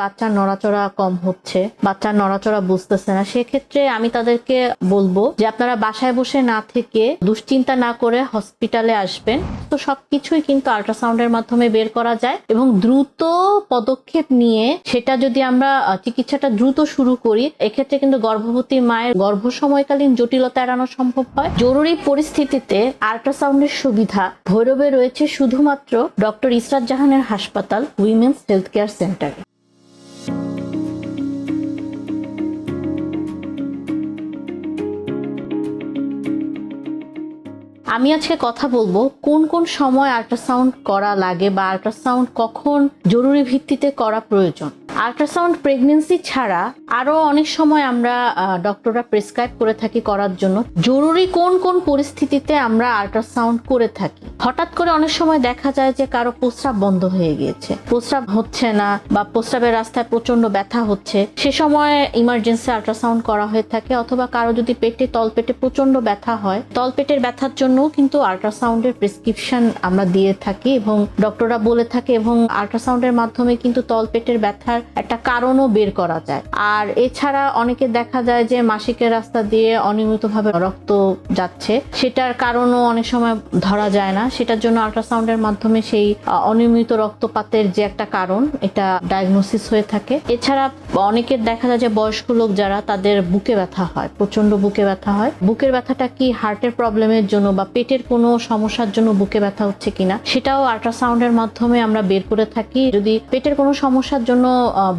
বাচ্চার নড়াচড়া কম হচ্ছে, বাচ্চার নড়াচড়া বুঝতেছে না। সেক্ষেত্রে আমি তাদেরকে বলব যে আপনারা বাসায় বসে না থেকে দুশ্চিন্তা না করে হসপিটালে আসবেন। তো সবকিছুই কিন্তু আল্ট্রাসাউন্ডের মাধ্যমে বের করা যায় এবং দ্রুত পদক্ষেপ নিয়ে সেটা যদি আমরা চিকিৎসাটা দ্রুত শুরু করি, এক্ষেত্রে কিন্তু গর্ভবতী মায়ের গর্ভ সময়কালীন জটিলতা এড়ানো সম্ভব হয়। জরুরি পরিস্থিতিতে আল্ট্রাসাউন্ডের সুবিধা ভৈরবে রয়েছে শুধুমাত্র ডক্টর ইসরাত জাহানের হাসপাতাল উইমেন্স হেলথ কেয়ার সেন্টারে। আমি আজকে কথা বলব কোন কোন সময় আল্ট্রাসাউন্ড করা লাগে বা আল্ট্রাসাউন্ড কখন জরুরি ভিত্তিতে করা প্রয়োজন। আল্ট্রাসাউন্ড প্রেগনেন্সি ছাড়া আরও অনেক সময় আমরা ডক্টররা প্রেসক্রাইব করে থাকি করার জন্য। জরুরি কোন কোন পরিস্থিতিতে আমরা আল্ট্রাসাউন্ড করে থাকি? হঠাৎ করে অনেক সময় দেখা যায় যে কারও প্রস্রাব বন্ধ হয়ে গিয়েছে। প্রস্রাব হচ্ছে না বা প্রস্রাবের রাস্তায় প্রচণ্ড ব্যথা হচ্ছে। সে সময় ইমার্জেন্সি আল্ট্রাসাউন্ড করা হয়ে থাকে অথবা কারও যদি পেটে, তলপেটে প্রচণ্ড ব্যথা হয়, তলপেটের ব্যথার জন্য কিন্তু আল্ট্রাসাউন্ডের প্রেসক্রিপশন আমরা দিয়ে থাকি এবং ডক্টররা বলে থাকে এবং আল্ট্রাসাউন্ডের মাধ্যমে কিন্তু তলপেটের ব্যথার একটা কারণও বের করা যায়। আর এছাড়া অনেকে দেখা যায় যে মাসিকের রাস্তা দিয়ে অনিয়মিতভাবে রক্ত যাচ্ছে, সেটার কারণও অনেক সময় ধরা যায় না। সেটার জন্য আল্ট্রাসাউন্ডের মাধ্যমে সেই অনিয়মিত রক্তপাতের যে একটা কারণ, এটা ডায়াগনোসিস হয়ে থাকে। এছাড়া অনেকের দেখা যায় যে বয়স্ক লোক যারা, তাদের বুকে ব্যথা হয় প্রচণ্ড বুকে ব্যথা হয়। বুকের ব্যথাটা কি হার্টের প্রবলেমের জন্য বা পেটের কোনো সমস্যার জন্য বুকে ব্যথা হচ্ছে কিনা, সেটাও আল্ট্রাসাউন্ডের মাধ্যমে আমরা বের করে থাকি। যদি পেটের কোনো সমস্যার জন্য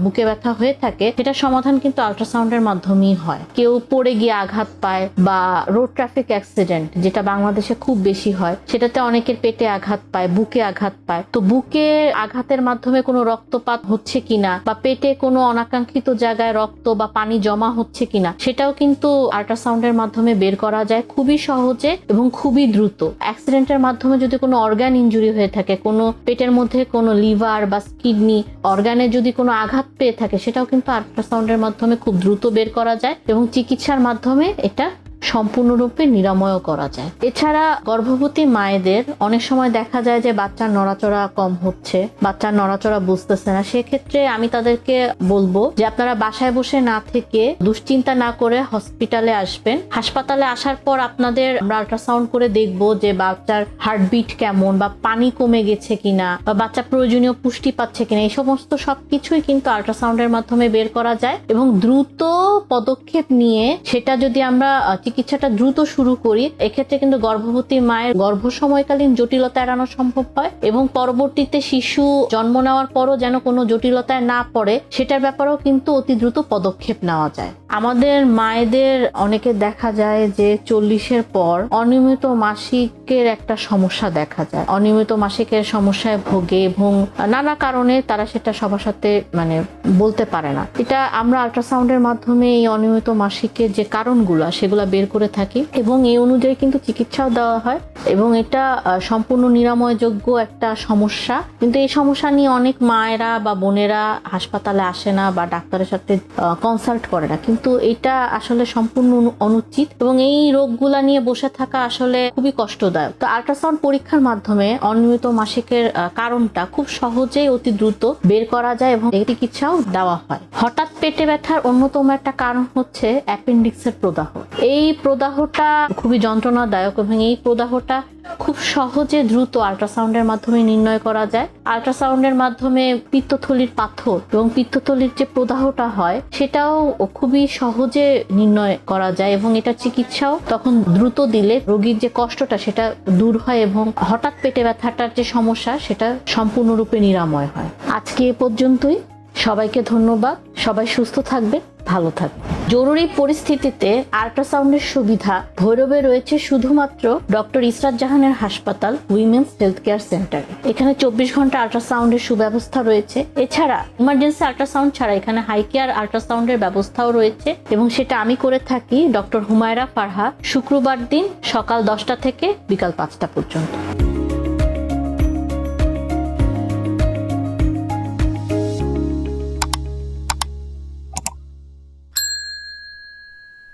বুকে ব্যথা হয়ে থাকে, সেটার সমাধান কিন্তু আল্ট্রাসাউন্ডের মাধ্যমেই হয়। কেউ পড়ে গিয়ে আঘাত পায় বা রোড ট্রাফিক অ্যাক্সিডেন্ট যেটা বাংলাদেশে খুব বেশি হয়, সেটাতে অনেকের পেটে আঘাত পায়, বুকে আঘাত পায়। তো বুকে আঘাতের মাধ্যমে কোনো রক্তপাত হচ্ছে কিনা বা পেটে কোনো অনাকাঙ্ক্ষিত জায়গায় রক্ত বা পানি জমা হচ্ছে কিনা, সেটাও কিন্তু আল্ট্রাসাউন্ডের মাধ্যমে বের করা যায় খুবই সহজে এবং খুবই দ্রুত। অ্যাক্সিডেন্টের মাধ্যমে যদি কোনো অর্গান ইঞ্জুরি হয়ে থাকে, কোনো পেটের মধ্যে কোনো লিভার বা কিডনি অর্গানে যদি কোনো আঘাত পেয়ে থাকে, সেটাও কিন্তু আল্ট্রাসাউন্ডের মাধ্যমে খুব দ্রুত বের করা যায় এবং চিকিৎসার মাধ্যমে এটা সম্পূর্ণরূপে নিরাময় করা যায়। এছাড়া গর্ভবতী মায়েদের অনেক সময় দেখা যায় যে বাচ্চার নড়াচড়া কম হচ্ছে, বাচ্চার নড়াচড়া বুঝতেছে না। সেক্ষেত্রে আমি তাদেরকে বলব যে আপনারা বাসায় বসে না থেকে দুশ্চিন্তা না করে হসপিটালে আসবেন। হাসপাতালে আসার পর আপনাদের আমরা আল্ট্রাসাউন্ড করে দেখব যে বাচ্চার হার্টবিট কেমন বা পানি কমে গেছে কিনা বা বাচ্চা প্রয়োজনীয় পুষ্টি পাচ্ছে কিনা। এই সমস্ত সবকিছুই কিন্তু আল্ট্রাসাউন্ডের মাধ্যমে বের করা যায় এবং দ্রুত পদক্ষেপ নিয়ে সেটা যদি আমরা চিকিৎসাটা দ্রুত শুরু করি, এক্ষেত্রে কিন্তু গর্ভবতী মায়ের গর্ভ সময়কালীন জটিলতা এড়ানো সম্ভব হয় এবং পরবর্তীতে শিশু জন্ম নেওয়ার পরও যেন কোনো জটিলতায় না পড়ে, সেটার ব্যাপারেও কিন্তু অতি দ্রুত পদক্ষেপ নেওয়া যায়। আমাদের মায়েদের অনেকে দেখা যায় যে চল্লিশের পর অনিয়মিত মাসিকের একটা সমস্যা দেখা যায়। অনিয়মিত মাসিকের সমস্যায় ভোগে এবং নানা কারণে তারা সেটা সবার সাথে মানে বলতে পারে না। এটা আমরা আল্ট্রাসাউন্ডের মাধ্যমে এই অনিয়মিত মাসিকের যে কারণগুলো, সেগুলো বের করে থাকি এবং এই অনুযায়ী কিন্তু চিকিৎসাও দেওয়া হয় এবং এটা সম্পূর্ণ নিরাময়যোগ্য একটা সমস্যা। কিন্তু এই সমস্যা নিয়ে অনেক মায়েরা বা বোনেরা হাসপাতালে আসে না বা ডাক্তারের সাথে কনসাল্ট করে না। কিন্তু এটা আসলে সম্পূর্ণ অনু- অনুচিত এবং এই রোগগুলা নিয়ে বসে থাকা আসলে খুবই কষ্টদায়ক। তো আল্ট্রাসাউন্ড পরীক্ষার মাধ্যমে অনিয়মিত মাসিকের কারণটা খুব সহজেই অতি দ্রুত বের করা যায় এবং চিকিৎসাও দেওয়া হয়। হঠাৎ পেটে ব্যথার অন্যতম একটা কারণ হচ্ছে অ্যাপেন্ডিক্সের প্রদাহ। এই প্রদাহটা খুবই যন্ত্রণাদায়ক এবং এই প্রদাহটা খুব সহজে দ্রুত আল্ট্রাসাউন্ডের মাধ্যমে নির্ণয় করা যায়। আল্ট্রাসাউন্ডের মাধ্যমে পিত্তথলির পাথর এবং পিত্তথলির যে প্রদাহটা হয়, সেটাও খুবই সহজে নির্ণয় করা যায় এবং এটা চিকিৎসাও তখন দ্রুত দিলে রোগীর যে কষ্টটা, সেটা দূর হয় এবং হঠাৎ পেটে ব্যথাটার যে সমস্যা, সেটা সম্পূর্ণরূপে নিরাময় হয়। আজকে এ পর্যন্তই। সবাইকে ধন্যবাদ। সবাই সুস্থ থাকবে ভালো থাকবে জরুরি পরিস্থিতিতে আল্ট্রাসাউন্ডের সুবিধা ভৈরবে রয়েছে শুধুমাত্র ডক্টর ইসরাত জাহানের হাসপাতাল উইমেন্স হেলথ কেয়ার সেন্টার। এখানে চব্বিশ ঘণ্টা আল্ট্রাসাউন্ডের সুব্যবস্থা রয়েছে। এছাড়া ইমার্জেন্সি আল্ট্রাসাউন্ড ছাড়া এখানে হাই কেয়ার আল্ট্রাসাউন্ডের ব্যবস্থাও রয়েছে এবং সেটা আমি করে থাকি ডক্টর হুমায়রা ফারহা। শুক্রবার দিন সকাল দশটা থেকে বিকাল পাঁচটা পর্যন্ত।